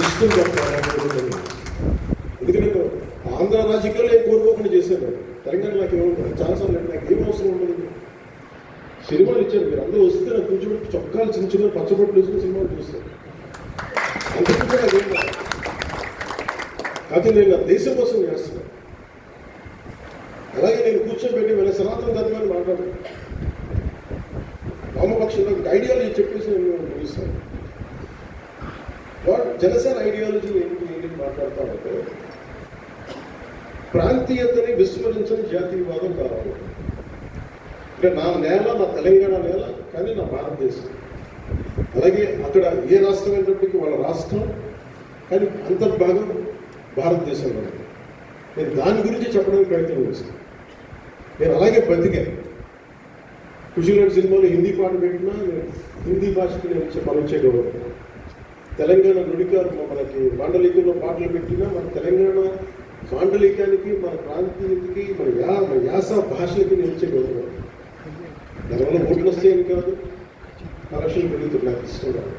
పుస్తకం చెప్పాలనుకుంటున్నాను ఎందుకంటే నేను ఆంధ్ర రాజకీయాల్లో ఏం కోరుకోకుండా చేశాను తెలంగాణ నాకు ఏముంటుంది చాలాసార్లు అంటే నాకు ఏం అవసరం ఉండదు. సినిమాలు ఇచ్చారు మీరు. అందరూ వస్తే నాకు కూర్చోబెట్టి చొక్కాలు చిన్న చిన్న పచ్చబొట్లు వేసుకుని సినిమాలు చూస్తారు. అంతకుముందు నాకేం కాదు. కాకపోతే నేను నా దేశం కోసం చేస్తున్నాను అలాగే నేను కూర్చోబెట్టి మన సనాతన ధర్మాన్ని మాట్లాడాను వామపక్షంలో ఐడియాలజీ చెప్పేసి నేను ముగిస్తాను వాట్ జనసేన ఐడియాలజీ ఏంటి ఏంటి మాట్లాడతామంటే ప్రాంతీయతని విస్మరించని జాతీయవాదం కావాలి. అంటే నా నేల నా తెలంగాణ నేల కానీ నా భారతదేశం. అలాగే అక్కడ ఏ రాష్ట్రం అయినప్పటికీ వాళ్ళ రాష్ట్రం కానీ అంతర్భాగం భారతదేశంలో నేను దాని గురించి చెప్పడానికి ప్రయత్నం చేస్తాను. నేను అలాగే బతికాను ఖుషిలోని సినిమాలో హిందీ పాట పెట్టినా నేను హిందీ భాషకి నేను ఇచ్చే మనం తెలంగాణ నుడికారు మనకి మాండలికంలో పాటలు పెట్టినా మన తెలంగాణ మాండలికానికి మన ప్రాంతీయతకి మన యా మన యాస భాషలకి నేను గౌరవం. దానివల్ల ఓట్లు వస్తాయని కాదు కలెక్షన్ పెరుగుతుంది నాకు ఇష్టం కాదు.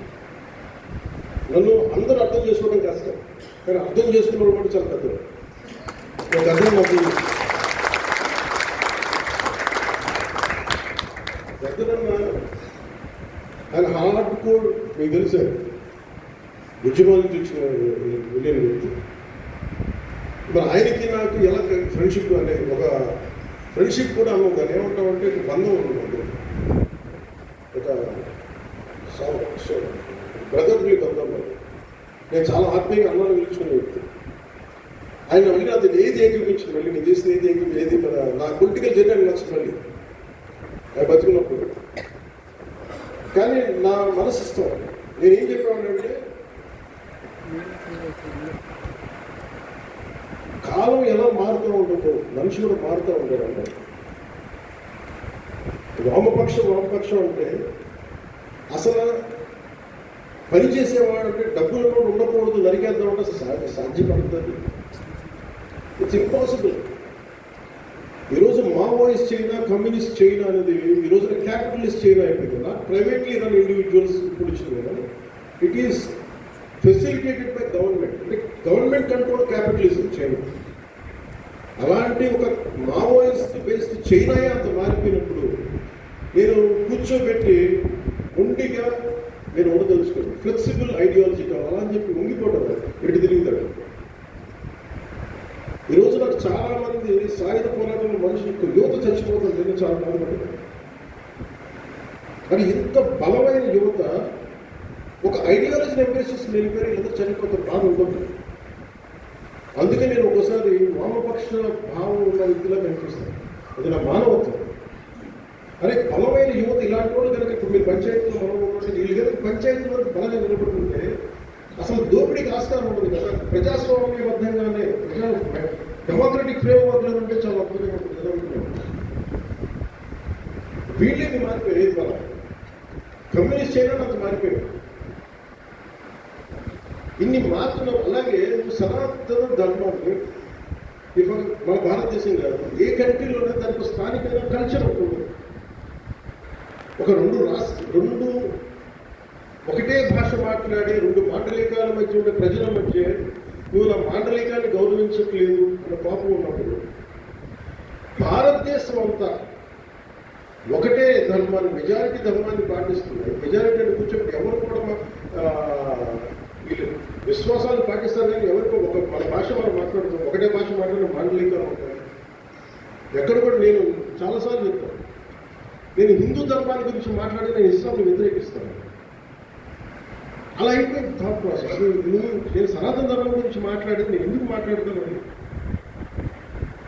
నన్ను అందరూ అర్థం చేసుకోవడం కష్టం. కానీ అర్థం చేసుకున్న కూడా చాలా పెద్దలు ఒక అర్థం నాకు పెద్దలన్న ఆయన హార్డ్ కోడ్ మీకు తెలుసు? ఉద్యమాల నుంచి వచ్చిన వెళ్ళిన వ్యక్తి. మరి ఆయనకి నాకు ఎలా ఫ్రెండ్షిప్ అనే ఒక ఫ్రెండ్షిప్ కూడా ఒక దాన్ని ఏమంటామంటే ఒక బంధం ఉంటుంది ఒక బ్రదర్లీ బంధం నేను చాలా ఆత్మీయంగా అన్నాను పిలుచుకునే వ్యక్తి. ఆయన మళ్ళీ అది ఏది ఏకీపించింది మళ్ళీ? నేను చేసిన ఏది ఏకీ ఏది నా పొలిటికల్ జర్నీ నచ్చింది మళ్ళీ. ఆయన బతుకున్నప్పుడు కానీ నా మనసు ఇష్టం నేనేం చెప్పామంటే కాలం ఎలా మారుతూ ఉంటుందో మనిషి కూడా మారుతూ ఉంటారంటే వామపక్షం వామపక్షం అంటే అసలు పని చేసేవాడు డబ్బులు కూడా ఉండకూడదు నరికేద్దాం అంటే అసలు సాధ్య సాధ్యపడుతుంది ఇట్స్ ఇంపాసిబుల్ ఈరోజు మావోయిస్ట్ చైనా కమ్యూనిస్ట్ చైనా అనేది ఈ రోజున క్యాపిటలిస్ట్ చైనా అయిపోయింది. నాట్ ప్రైవేట్లీ రన్ ఇండివిజువల్స్ ఇప్పుడు వచ్చింది కదా. It is facilitated by government అంటే గవర్నమెంట్ కంట్రోల్ క్యాపిటలిజం చైనా అలాంటి ఒక మావోయిస్ట్ బేస్డ్ చైనా అంత మారిపోయినప్పుడు నేను కూర్చోబెట్టి ఉండిగా నేను ఉండదలుచుకోండి ఫ్లెక్సిబుల్ ఐడియాలజీ కావాలా. అని చెప్పి ఉంగిపోవడం ఎటు తిరుగుతాడు? ఈరోజు నాకు చాలా మంది సాయుధ పోరాటంలో మనుషులు యువత చచ్చిపోతుంది నేను చాలా బాధపడ్డాను మరి ఇంత బలమైన యువత ఒక ఐడియాలజీని ఎంబ్రేసెస్ వెళ్ళిపోయి ఎంత చనిపోతే బాధ ఉంటుంది అందుకే నేను ఒకసారి వామపక్ష భావం ఉన్న వ్యక్తిలా కనిపిస్తాను. అది నా మానవత్వం. అరే బలమైన యువత ఇలాంటి వాళ్ళు కనుక ఇప్పుడు మీరు పంచాయతీలో మనం ఉన్నట్టు వీళ్ళు కనుక పంచాయతీ వరకు బలంగా నిలబడుతుంటే అసలు దోపిడీకి ఆస్కారం ఉంటుంది కదా. ప్రజాస్వామ్యబద్ధంగానే ప్రజా డెమోక్రటిక్ ఫ్రేమ్ వర్క్లో ఉంటే చాలా అద్భుతంగా ఉంటుంది కదా వీళ్ళేది మారిపోయారు ఏది బలం? కమ్యూనిస్ట్ చైనా అంత మారిపోయాడు ఇన్ని మార్పులు అలాగే సనాతన ధర్మాన్ని ఇప్పుడు మన భారతదేశం కాదు ఏ కంట్రీలోనే దానికి స్థానికంగా కల్చర్ ఉంటుంది. ఒక రెండు రాష్ట్ర రెండు ఒకటే భాష మాట్లాడి రెండు మాండలికాల మధ్య ఉండే ప్రజల మధ్య నువ్వు నా మాండలికాన్ని గౌరవించట్లేదు అన్న పాపం ఉన్నప్పుడు భారతదేశం అంతా ఒకటే ధర్మాన్ని మెజారిటీ ధర్మాన్ని పాటిస్తుంది. మెజారిటీ అని కూర్చొని ఎవరు కూడా మాకు విశ్వాసాలు పాకిస్తాన్ కానీ ఎవరికో ఒక మన భాష మనం మాట్లాడుతాం ఒకటే భాష మాట్లాడిన మాండలికాలు ఉంటాయి ఎక్కడ కూడా నేను చాలాసార్లు చెప్తాను నేను హిందూ ధర్మాన్ని గురించి మాట్లాడి నేను ఇస్లాంని వ్యతిరేకిస్తాను. అలా అయిపోయింది థాట్ ప్రాసెస్. నువ్వు నేను సనాతన ధర్మం గురించి మాట్లాడి నేను ఎందుకు మాట్లాడతాను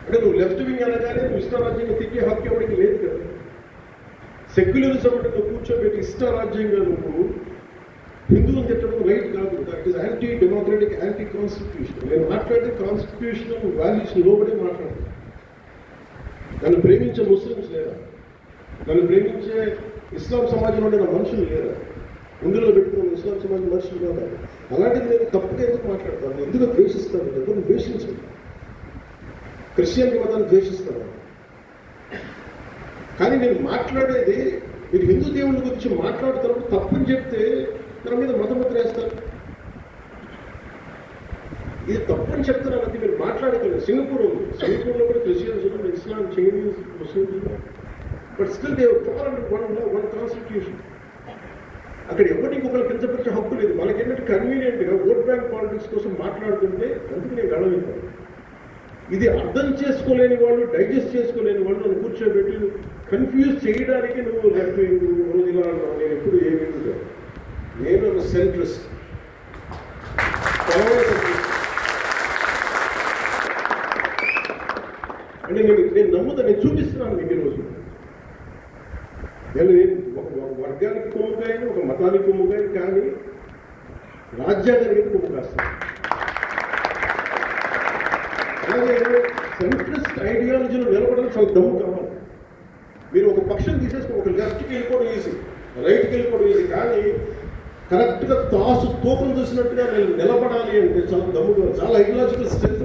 అంటే నువ్వు లెఫ్ట్ వింగ్ అనగానే నువ్వు ఇష్టరాజ్యంగా తిట్టే హక్కు ఎవరికి లేదు కదా. సెక్యులరిజం అంటే నువ్వు కూర్చోబెట్టి ఇష్టరాజ్యంగా నువ్వు హిందువులు తిట్టడం రైట్ కాదు. That is anti democratic anti constitution నేను మాట్లాడే కాన్స్టిట్యూషనల్ వాల్యూస్ లోబడే మాట్లాడతాను నన్ను ప్రేమించే ముస్లిమ్స్ లేరా? నన్ను ప్రేమించే ఇస్లాం సమాజంలో ఉండే మనుషులు లేరా? గుండెలో పెట్టుకున్న ఇస్లాం సమాజం మనుషులు కాదా? అలాంటిది నేను తప్పుగా ఎందుకు మాట్లాడతాను? ఎందుకు ద్వేషిస్తాను? ఎవరిని ద్వేషించను క్రిస్టియన్ మతాన్ని ద్వేషిస్తాను. కానీ నేను మాట్లాడేది మీరు హిందూ దేవుళ్ళ గురించి మాట్లాడుతున్నప్పుడు తప్పని చెప్తే దాని మీద మతముద్ర వేస్తారు. ఇది తప్పని చెప్తున్నానంటే మీరు మాట్లాడగలరు సింగపూర్ సింగపూర్లో కూడా క్రిస్టియన్స్ ఉన్నారు ఇస్లాం చైనీస్ ముస్లిమ్స్ ఉన్నారు but still they follow one one constitution అక్కడ ఎవరికి ఒకరు కించపరిచే హక్కు లేదు. మనకేంటంటే కన్వీనియంట్గా ఓట్ బ్యాంక్ పాలిటిక్స్ కోసం మాట్లాడుతుంటే అందుకు నేను గడవలేదు ఇది అర్థం చేసుకోలేని వాళ్ళు డైజెస్ట్ చేసుకోలేని వాళ్ళు నన్ను కూర్చోబెట్టి కన్ఫ్యూజ్ చేయడానికి నువ్వు లేకపోతే రోజు ఇలా నేను ఎప్పుడు ఏమి నేను ఒక సెంట్రిస్ట్ అంటే నేను నేను నమ్ముతా నేను చూపిస్తున్నాను మీకు ఈరోజు. నేను ఒక ఒక వర్గానికి కొమ్ముకాయని ఒక మతానికి కొమ్ము కానీ రాజ్యాంగానికి కొమ్ము కాస్తాను అలాగే సెంట్రిస్ట్ ఐడియాలజీలో నిలబడడం చాలా దమ్ము కావాలి. మీరు ఒక పక్షం తీసేసుకుని ఒక లెఫ్ట్కి వెళ్ళిపోవడం ఈజీ రైట్కి వెళ్ళిపోవడం ఈజీ కానీ కరెక్ట్గా తాసు తూకం చూసినట్టుగా నేను నిలబడాలి అంటే చాలా దమ్ముగా చాలా ఐడియాలజికల్ స్ట్రెంత్